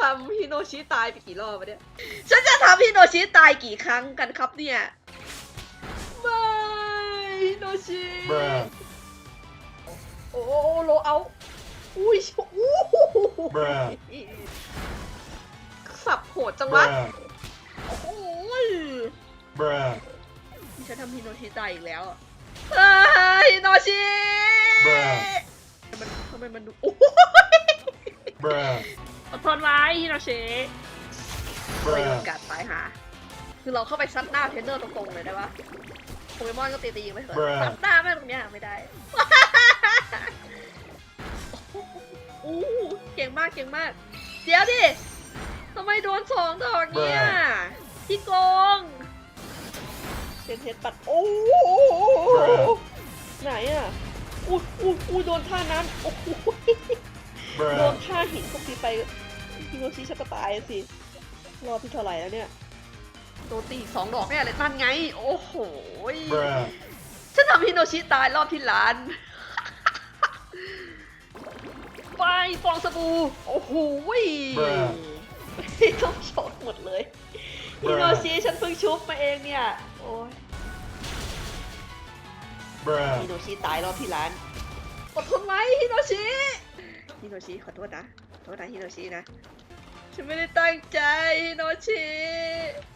ทำฮิโนชิตายไปกี่รอบวะเนี่ย ฉันจะทำฮิโนชิตายกี่ครั้งกันครับเนี่ย ไม่ฮิโนชิ Bruh. โอ้โลเอา อุ้ยอู้หู Bruh. สับโหดจังวะ Bruh. โอ้ย Bruh. นี่ฉันทำฮิโนชิตายอีกแล้วอะเอ้ยฮิโนชิ Bruh. มันทำไมมันดูโอ้ย Bruh. อดทนไว้ฮิโนเชะไม่โด Bruh. นกัดตายหา คือเราเข้าไปซัดหน้าเทรนเนอร์ตรงๆเลยได้ปะโปเกมอนก็ตีตีๆไม่เถอะ Bruh ซัดหน้าแม่งตรงเนี้ยไม่ได้ อู้เก่งมากเก่งมาก เดี๋ยวดิทำไมโดนสองดอกเนี่ย พี่โกงเซนเทสปัด โอ้โห Bruh ไหนอะอุ้ยอุ้ยอุ้ยโดนท่านั้น โอ้โห โดน Bruh. ท่าหินพวกนี้ไปฮิโนชิชักกระตายอะสิ รอบที่เท่าไหร่แล้วเนี่ย โดนตีอีกสองดอกแน่เลยนั่นไง โอ้โห Bruh. ฉันทำฮิโนชิตายรอบที่ล้าน ไปฟองสบู่ โอ้โห Bruh ต้องโชดหมดเลยฮิโนชิฉันเพิ่งชุบมาเองเนี่ย โอ้ย Bruh. ฮิโนชิตายรอบที่ร้านอดทนไว้ฮิโนชิ ฮิโนชิขอโทษนะขอโทษนะฮิโนชินะ ฉันไม่ได้ตั้งใจฮิโนชิ